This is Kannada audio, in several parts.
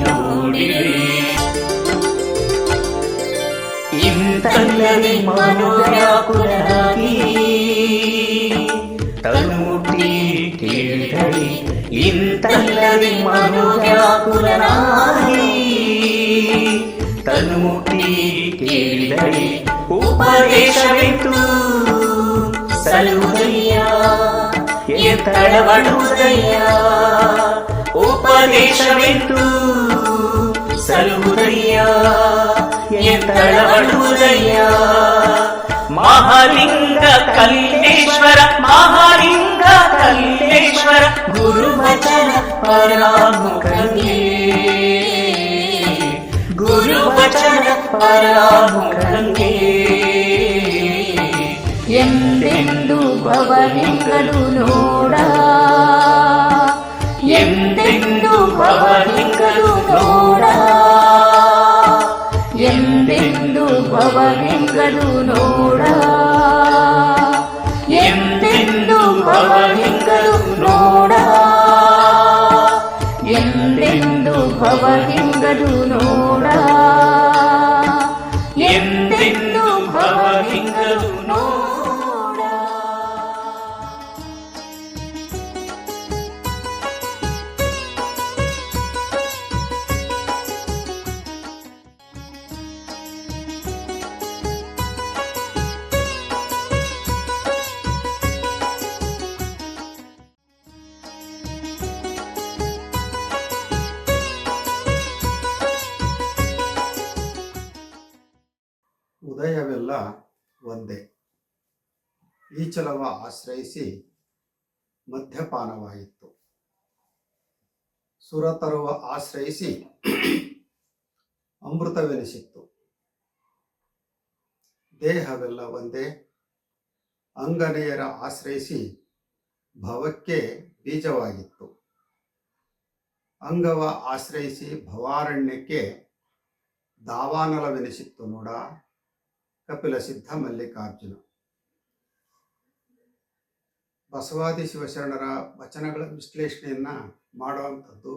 ನೋಡಿರಿ ಇಂತಲ್ಲದೆ ಮನೋವ್ಯಾಕುಲರಾಗಿ ತನ್ನುಟಿ ಕೇಳಿದಳಿ ಇಂತಲ್ಲದೆ ಮನೋವ್ಯಾಕುಲರಾಗಿ ತನ್ನುಟಿ ಕೇಳಿದಳಿ ಉಪದೇಶವಿತ್ತು ಸಲುದಯ್ಯ ಎತ್ತಳವಡುವುದಯ್ಯ ಉಪದೇಶವಿತ್ತು ಸಲುದಯ್ಯ ಎತ್ತಳವಡುವುದಯ್ಯ ಮಹಾಲಿಂಗ ಕಲ್ಲೇಶ್ವರ ಮಹಾಲಿಂಗ ಕಲ್ಲೇಶ್ವರ ಗುರುವಚನ ಪರಾಮುಖಂಗೆ ಗುರುವಚನ ಪರಾಮುಖಂಗೆ ಎಂದೆಂದು ಭವಲಿಂಗಲು ನೋಡ ಭವಲಿಂಗಲು ನೋಡ ಎಂದೆಂದು ಭವಲಿಂಗಲು ನೋಡ ಎಂದೆಂದು ಭವಲಿಂಗಲು ನೋಡ ಎಂದೆಂದು ಭವಲಿಂಗಲು ನೋಡ ಉದಯವೆಲ್ಲ ಒಂದೇ. ಈಚಲವ ಆಶ್ರಯಿಸಿ ಮದ್ಯಪಾನವಾಯಿತು. ಸುರತರುವ ಆಶ್ರಯಿಸಿ ಅಮೃತವೆನಿಸಿತ್ತು. ದೇಹವೆಲ್ಲ ಒಂದೇ. ಅಂಗನೆಯರ ಆಶ್ರಯಿಸಿ ಭವಕ್ಕೆ ಬೀಜವಾಗಿತ್ತು. ಅಂಗವ ಆಶ್ರಯಿಸಿ ಭವಾರಣ್ಯಕ್ಕೆ ದಾವಾನಲವೆನಿಸಿತ್ತು ನೋಡ. ಕಪಿಲ ಸಿದ್ಧ ಮಲ್ಲಿಕಾರ್ಜುನ. ಬಸವಾದಿ ಶಿವಶರಣರ ವಚನಗಳ ವಿಶ್ಲೇಷಣೆಯನ್ನ ಮಾಡುವಂಥದ್ದು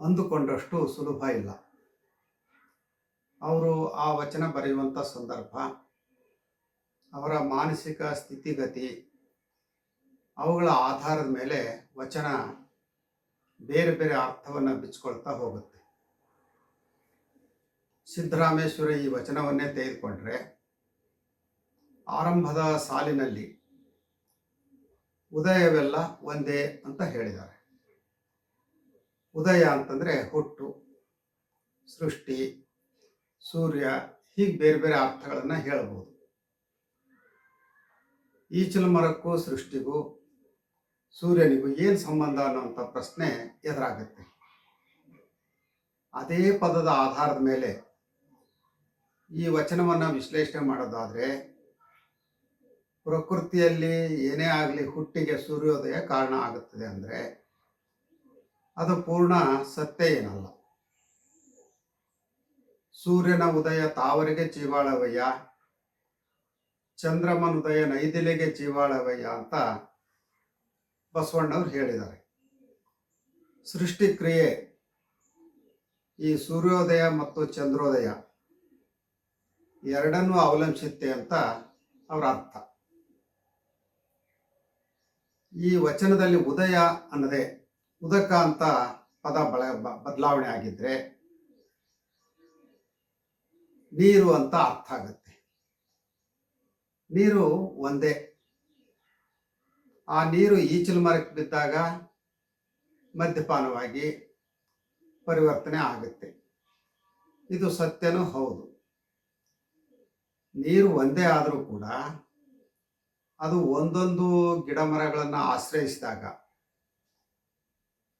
ಅಂದುಕೊಂಡಷ್ಟು ಸುಲಭ ಇಲ್ಲ. ಅವರು ಆ ವಚನ ಬರೆಯುವಂಥ ಸಂದರ್ಭ, ಅವರ ಮಾನಸಿಕ ಸ್ಥಿತಿಗತಿ, ಅವುಗಳ ಆಧಾರದ ಮೇಲೆ ವಚನ ಬೇರೆ ಬೇರೆ ಅರ್ಥವನ್ನು ಬಿಚ್ಕೊಳ್ತಾ ಹೋಗುತ್ತೆ. ಸಿದ್ದರಾಮೇಶ್ವರ ಈ ವಚನವನ್ನೇ ತೆಗೆದುಕೊಂಡ್ರೆ ಆರಂಭದ ಸಾಲಿನಲ್ಲಿ ಉದಯವೆಲ್ಲ ಒಂದೇ ಅಂತ ಹೇಳಿದ್ದಾರೆ. ಉದಯ ಅಂತಂದರೆ ಹುಟ್ಟು, ಸೃಷ್ಟಿ, ಸೂರ್ಯ, ಹೀಗೆ ಬೇರೆ ಬೇರೆ ಅರ್ಥಗಳನ್ನು ಹೇಳಬಹುದು ಈಚಲು ಮರಕ್ಕೂ ಸೃಷ್ಟಿಗೂ ಸೂರ್ಯನಿಗೂ ಏನು ಸಂಬಂಧ ಅನ್ನುವಂಥ ಪ್ರಶ್ನೆ ಎದುರಾಗುತ್ತೆ. ಅದೇ ಪದದ ಆಧಾರದ ಮೇಲೆ ಈ ವಚನವನ್ನು ವಿಶ್ಲೇಷಣೆ ಮಾಡೋದಾದರೆ, ಪ್ರಕೃತಿಯಲ್ಲಿ ಏನೇ ಆಗಲಿ ಹುಟ್ಟಿಗೆ ಸೂರ್ಯೋದಯ ಕಾರಣ ಆಗುತ್ತದೆ ಅಂದರೆ, ಅದು ಪೂರ್ಣ ಸತ್ಯ ಏನಲ್ಲ. ಸೂರ್ಯನ ಉದಯ ತಾವರಿಗೆ ಜೀವಾಳವಯ್ಯ, ಚಂದ್ರಮನ ಉದಯ ನೈದಿಲೆಗೆ ಜೀವಾಳವಯ್ಯ ಅಂತ ಬಸವಣ್ಣವ್ರು ಹೇಳಿದ್ದಾರೆ. ಸೃಷ್ಟಿ ಕ್ರಿಯೆ ಈ ಸೂರ್ಯೋದಯ ಮತ್ತು ಚಂದ್ರೋದಯ ಎರಡನ್ನೂ ಅವಲಂಬಿಸುತ್ತೆ ಅಂತ ಅವರ ಅರ್ಥ. ಈ ವಚನದಲ್ಲಿ ಉದಯ ಅನ್ನದೆ ಉದಕ ಅಂತ ಪದ ಬಳ ಬದಲಾವಣೆ ಆಗಿದ್ರೆ ನೀರು ಅಂತ ಅರ್ಥ ಆಗುತ್ತೆ. ನೀರು ಒಂದೇ. ಆ ನೀರು ಈಚಲು ಮರಕ್ಕೆ ಬಿದ್ದಾಗ ಮದ್ಯಪಾನವಾಗಿ ಪರಿವರ್ತನೆ ಆಗುತ್ತೆ. ಇದು ಸತ್ಯನೂ ಹೌದು. ನೀರು ಒಂದೇ ಆದರೂ ಕೂಡ ಅದು ಒಂದೊಂದು ಗಿಡ ಮರಗಳನ್ನು ಆಶ್ರಯಿಸಿದಾಗ,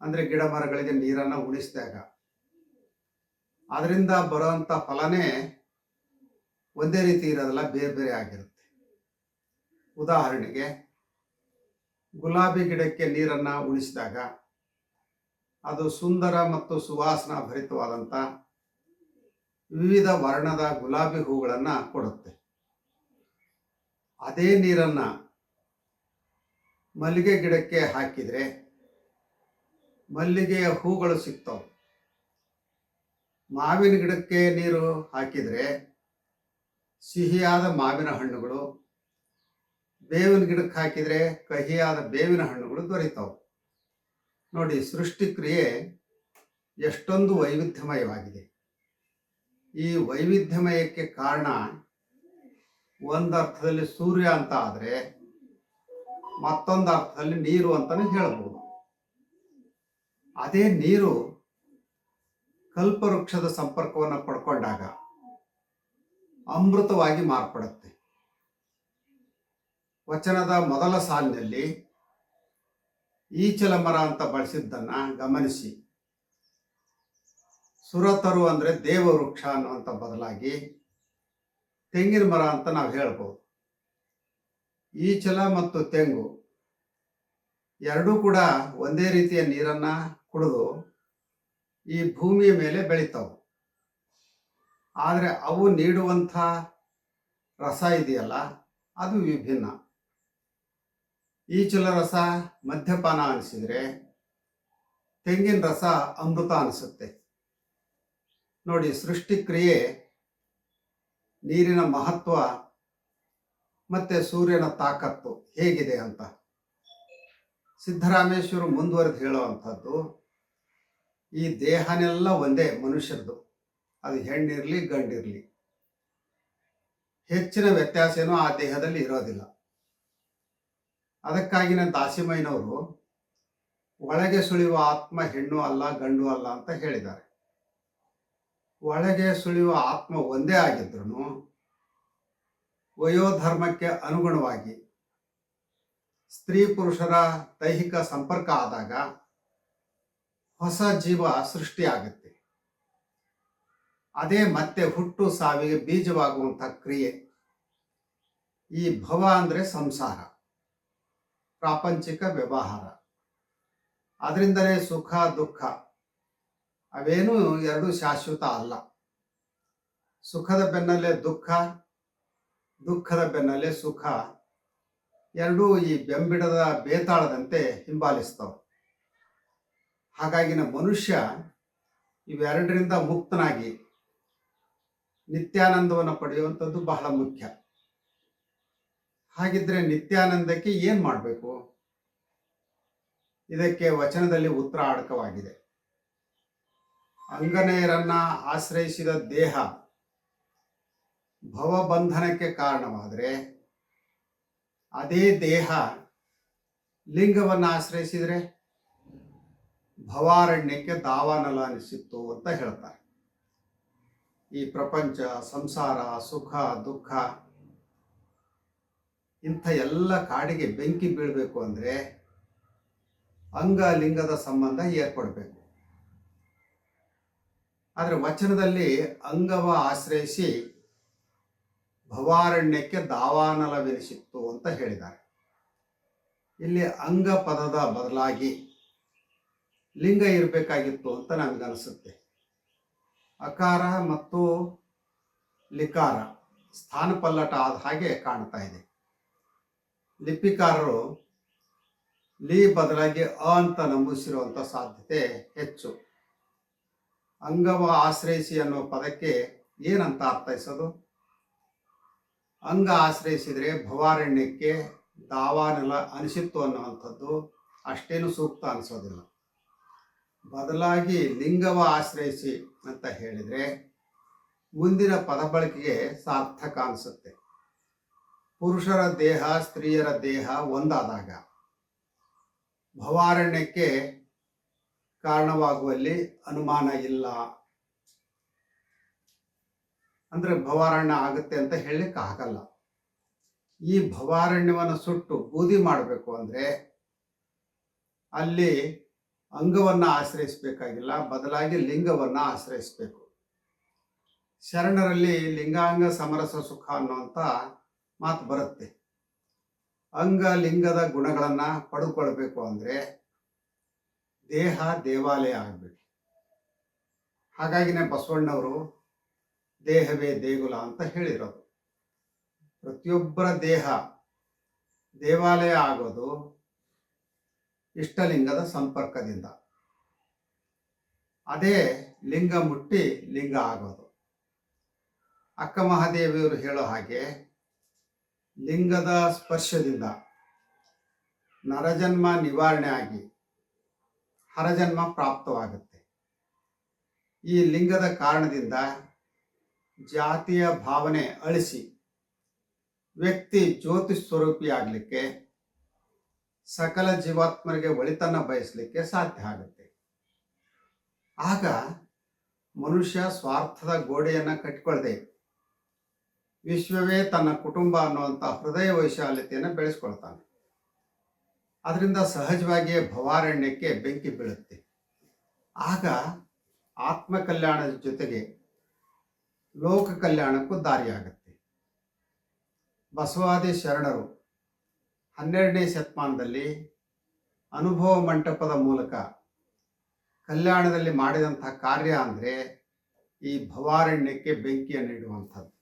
ಅಂದರೆ ಗಿಡ ಮರಗಳಿಗೆ ನೀರನ್ನು ಉಣಿಸಿದಾಗ, ಅದರಿಂದ ಬರುವಂಥ ಫಲನೇ ಒಂದೇ ರೀತಿ ಇರೋದಲ್ಲ, ಬೇರೆ ಬೇರೆ ಆಗಿರುತ್ತೆ. ಉದಾಹರಣೆಗೆ ಗುಲಾಬಿ ಗಿಡಕ್ಕೆ ನೀರನ್ನು ಉಳಿಸಿದಾಗ ಅದು ಸುಂದರ ಮತ್ತು ಸುವಾಸನಾ ಭರಿತವಾದಂಥ ವಿವಿಧ ವರ್ಣದ ಗುಲಾಬಿ ಹೂಗಳನ್ನು ಕೊಡುತ್ತೆ. ಅದೇ ನೀರನ್ನು ಮಲ್ಲಿಗೆ ಗಿಡಕ್ಕೆ ಹಾಕಿದರೆ ಮಲ್ಲಿಗೆಯ ಹೂಗಳು ಸಿಗ್ತವೆ. ಮಾವಿನ ಗಿಡಕ್ಕೆ ನೀರು ಹಾಕಿದರೆ ಸಿಹಿಯಾದ ಮಾವಿನ ಹಣ್ಣುಗಳು, ಬೇವಿನ ಗಿಡಕ್ಕೆ ಹಾಕಿದರೆ ಕಹಿಯಾದ ಬೇವಿನ ಹಣ್ಣುಗಳು ದೊರೀತಾವೆ. ನೋಡಿ ಸೃಷ್ಟಿಕ್ರಿಯೆ ಎಷ್ಟೊಂದು ವೈವಿಧ್ಯಮಯವಾಗಿದೆ. ಈ ವೈವಿಧ್ಯಮಯಕ್ಕೆ ಕಾರಣ ಒಂದು ಅರ್ಥದಲ್ಲಿ ಸೂರ್ಯ ಅಂತ ಆದರೆ ಮತ್ತೊಂದು ಅರ್ಥದಲ್ಲಿ ನೀರು ಅಂತಲೇ ಹೇಳ್ಬೋದು. ಅದೇ ನೀರು ಕಲ್ಪವೃಕ್ಷದ ಸಂಪರ್ಕವನ್ನು ಪಡ್ಕೊಂಡಾಗ ಅಮೃತವಾಗಿ ಮಾರ್ಪಡುತ್ತೆ. ವಚನದ ಮೊದಲ ಸಾಲಿನಲ್ಲಿ ಈಚಲ ಮರ ಅಂತ ಬಳಸಿದ್ದನ್ನು ಗಮನಿಸಿ. ಸುರತರು ಅಂದರೆ ದೇವವೃಕ್ಷ ಅನ್ನುವಂಥ ಬದಲಾಗಿ ತೆಂಗಿನ ಮರ ಅಂತ ನಾವು ಹೇಳ್ಬೋದು. ಈಚಲ ಮತ್ತು ತೆಂಗು ಎರಡೂ ಕೂಡ ಒಂದೇ ರೀತಿಯ ನೀರನ್ನು ಕುಡಿದು ಈ ಭೂಮಿಯ ಮೇಲೆ ಬೆಳೀತಾವೆ. ಆದರೆ ಅವು ನೀಡುವಂಥ ರಸ ಇದೆಯಲ್ಲ, ಅದು ವಿಭಿನ್ನ. ಈಚಲ ರಸ ಮದ್ಯಪಾನ ಅನಿಸಿದರೆ ತೆಂಗಿನ ರಸ ಅಮೃತ ಅನಿಸುತ್ತೆ. ನೋಡಿ, ಸೃಷ್ಟಿಕ್ರಿಯೆ ನೀರಿನ ಮಹತ್ವ ಮತ್ತೆ ಸೂರ್ಯನ ತಾಕತ್ತು ಹೇಗಿದೆ ಅಂತ. ಸಿದ್ದರಾಮೇಶ್ವರು ಮುಂದುವರೆದು ಹೇಳುವಂಥದ್ದು, ಈ ದೇಹನೆಲ್ಲ ಒಂದೇ ಮನುಷ್ಯರದು. ಅದು ಹೆಣ್ಣಿರಲಿ, ಗಂಡಿರಲಿ. ಹೆಚ್ಚಿನ ವ್ಯತ್ಯಾಸ ಏನೋ ಆ ದೇಹದಲ್ಲಿ ಇರೋದಿಲ್ಲ. ಅದಕ್ಕಾಗಿನ ದಾಸಿಮಯ್ಯನವರು, ಒಳಗೆ ಸುಳಿಯುವ ಆತ್ಮ ಹೆಣ್ಣು ಅಲ್ಲ, ಗಂಡು ಅಲ್ಲ ಅಂತ ಹೇಳಿದ್ದಾರೆ. ಒಳಗೆ ಸುಳಿಯುವ ಆತ್ಮ ಒಂದೇ ಆಗಿದ್ರು ವಯೋಧರ್ಮಕ್ಕೆ ಅನುಗುಣವಾಗಿ ಸ್ತ್ರೀ ಪುರುಷರ ದೈಹಿಕ ಸಂಪರ್ಕ ಆದಾಗ ಹೊಸ ಜೀವ ಸೃಷ್ಟಿಯಾಗುತ್ತೆ. ಅದೇ ಮತ್ತೆ ಹುಟ್ಟು ಸಾವಿಗೆ ಬೀಜವಾಗುವಂಥ ಕ್ರಿಯೆ. ಈ ಭವ ಅಂದರೆ ಸಂಸಾರ, ಪ್ರಾಪಂಚಿಕ ವ್ಯವಹಾರ. ಅದರಿಂದಲೇ ಸುಖ, ದುಃಖ ಅವೇನು ಎರಡು ಶಾಶ್ವತ ಅಲ್ಲ. ಸುಖದ ಬೆನ್ನಲ್ಲೇ ದುಃಖ, ದುಃಖದ ಬೆನ್ನಲ್ಲೇ ಸುಖ, ಎರಡೂ ಈ ಬೆಂಬಿಡದ ಬೇತಾಳದಂತೆ ಹಿಂಬಾಲಿಸ್ತವೆ. ಹಾಗಾಗಿನ ಮನುಷ್ಯ ಇವೆರಡರಿಂದ ಮುಕ್ತನಾಗಿ ನಿತ್ಯಾನಂದವನ್ನು ಪಡೆಯುವಂಥದ್ದು ಬಹಳ ಮುಖ್ಯ. ಹಾಗಿದ್ರೆ ನಿತ್ಯಾನಂದಕ್ಕೆ ಏನು ಮಾಡಬೇಕು? ಇದಕ್ಕೆ ವಚನದಲ್ಲಿ ಉತ್ತರ ಅಡಕವಾಗಿದೆ ಅಂಗನೇಯರನ್ನ ಆಶ್ರಯಿಸಿದ ದೇಹ ಭವಬಂಧನಕ್ಕೆ ಕಾರಣವಾದರೆ ಅದೇ ದೇಹ ಲಿಂಗವನ್ನು ಆಶ್ರಯಿಸಿದರೆ ಭವಾರಣ್ಯಕ್ಕೆ ದಾವಾನಲ ಅನಿಸಿತ್ತು ಅಂತ ಹೇಳ್ತಾರೆ. ಈ ಪ್ರಪಂಚ, ಸಂಸಾರ, ಸುಖ, ದುಃಖ ಇಂಥ ಎಲ್ಲ ಕಾಡಿಗೆ ಬೆಂಕಿ ಬೀಳಬೇಕು ಅಂದರೆ ಅಂಗ ಲಿಂಗದ ಸಂಬಂಧ ಏರ್ಪಡಬೇಕು. ಆದರೆ ವಚನದಲ್ಲಿ ಅಂಗವ ಆಶ್ರಯಿಸಿ ಭವಾರಣ್ಯಕ್ಕೆ ದಾವಾನಲವೆನಿಸಿತ್ತು ಅಂತ ಹೇಳಿದ್ದಾರೆ. ಇಲ್ಲಿ ಅಂಗ ಪದದ ಬದಲಾಗಿ ಲಿಂಗ ಇರಬೇಕಾಗಿತ್ತು ಅಂತ ನನಗನಿಸುತ್ತೆ. ಅಕಾರ ಮತ್ತು ಲಿಕಾರ ಸ್ಥಾನಪಲ್ಲಟ ಆದ ಹಾಗೆ ಕಾಣ್ತಾ ಇದೆ. ಲಿಪಿಕಾರರು ಲಿ ಬದಲಾಗಿ ಅ ಅಂತ ನಂಬಿಸಿರುವಂಥ ಸಾಧ್ಯತೆ ಹೆಚ್ಚು. ಅಂಗವ ಆಶ್ರಯಿಸಿ ಅನ್ನೋ ಪದಕ್ಕೆ ಏನಂತ ಅರ್ಥೈಸೋದು? ಅಂಗ ಆಶ್ರಯಿಸಿದರೆ ಭವಾರಣ್ಯಕ್ಕೆ ದಾವಾನೆಲ್ಲ ಅನಿಸಿತ್ತು ಅನ್ನುವಂಥದ್ದು ಅಷ್ಟೇನು ಸೂಕ್ತ ಅನಿಸೋದಿಲ್ಲ. ಬದಲಾಗಿ ಲಿಂಗವ ಆಶ್ರಯಿಸಿ ಅಂತ ಹೇಳಿದರೆ ಮುಂದಿನ ಪದ ಬಳಕೆಗೆ ಸಾರ್ಥಕ ಅನಿಸುತ್ತೆ. ಪುರುಷರ ದೇಹ, ಸ್ತ್ರೀಯರ ದೇಹ ಒಂದಾದಾಗ ಭವಾರಣ್ಯಕ್ಕೆ ಕಾರಣವಾಗುವಲ್ಲಿ ಅನುಮಾನ ಇಲ್ಲ. ಅಂದ್ರೆ ಭವಾರಣ್ಯ ಆಗುತ್ತೆ ಅಂತ ಹೇಳಲಿಕ್ಕೆ ಆಗಲ್ಲ. ಈ ಭವಾರಣ್ಯವನ್ನು ಸುಟ್ಟು ಬೂದಿ ಮಾಡಬೇಕು ಅಂದ್ರೆ ಅಲ್ಲಿ ಅಂಗವನ್ನ ಆಶ್ರಯಿಸಬೇಕಾಗಿಲ್ಲ, ಬದಲಾಗಿ ಲಿಂಗವನ್ನ ಆಶ್ರಯಿಸಬೇಕು. ಶರಣರಲ್ಲಿ ಲಿಂಗಾಂಗ ಸಮರಸ ಸುಖ ಅನ್ನುವಂಥ ಮಾತು ಬರುತ್ತೆ. ಅಂಗ ಲಿಂಗದ ಗುಣಗಳನ್ನ ಪಡ್ಕೊಳ್ಬೇಕು ಅಂದ್ರೆ ದೇಹ ದೇವಾಲಯ ಆಗಬೇಕು. ಹಾಗಾಗಿನೇ ಬಸವಣ್ಣವರು ದೇಹವೇ ದೇಗುಲ ಅಂತ ಹೇಳಿರೋದು. ಪ್ರತಿಯೊಬ್ಬರ ದೇಹ ದೇವಾಲಯ ಆಗೋದು ಇಷ್ಟಲಿಂಗದ ಸಂಪರ್ಕದಿಂದ. ಅದೇ ಲಿಂಗ ಮುಟ್ಟಿ ಲಿಂಗ ಆಗೋದು. ಅಕ್ಕ ಮಹಾದೇವಿಯವರು ಹೇಳೋ ಹಾಗೆ ಲಿಂಗದ ಸ್ಪರ್ಶದಿಂದ ನರಜನ್ಮ ನಿವಾರಣೆ ಆಗಿ ಹರಜನ್ಮ ಪ್ರಾಪ್ತವಾಗುತ್ತೆ. ಈ ಲಿಂಗದ ಕಾರಣದಿಂದ ಜಾತಿಯ ಭಾವನೆ ಅಳಿಸಿ ವ್ಯಕ್ತಿ ಜ್ಯೋತಿ ಸ್ವರೂಪಿಯಾಗಲಿಕ್ಕೆ ಸಕಲ ಜೀವಾತ್ಮರಿಗೆ ಒಳಿತನ್ನ ಬಯಸಲಿಕ್ಕೆ ಸಾಧ್ಯ ಆಗುತ್ತೆ. ಆಗ ಮನುಷ್ಯ ಸ್ವಾರ್ಥದ ಗೋಡೆಯನ್ನ ಕಟ್ಟಿಕೊಳ್ಳದೆ ವಿಶ್ವವೇ ತನ್ನ ಕುಟುಂಬ ಅನ್ನುವಂಥ ಹೃದಯ ವೈಶಾಲ್ಯತೆಯನ್ನು ಬೆಳೆಸ್ಕೊಳ್ತಾನೆ. ಅದರಿಂದ ಸಹಜವಾಗಿಯೇ ಭವಾರಣ್ಯಕ್ಕೆ ಬೆಂಕಿ ಬೀಳುತ್ತೆ. ಆಗ ಆತ್ಮ ಕಲ್ಯಾಣದ ಜೊತೆಗೆ ಲೋಕ ಕಲ್ಯಾಣಕ್ಕೂ ದಾರಿಯಾಗುತ್ತೆ. ಬಸವಾದಿ ಶರಣರು ಹನ್ನೆರಡನೇ ಶತಮಾನದಲ್ಲಿ ಅನುಭವ ಮಂಟಪದ ಮೂಲಕ ಕಲ್ಯಾಣದಲ್ಲಿ ಮಾಡಿದಂತಹ ಕಾರ್ಯ ಅಂದರೆ ಈ ಭವಾರಣ್ಯಕ್ಕೆ ಬೆಂಕಿಯನ್ನು ಇಡುವಂಥದ್ದು.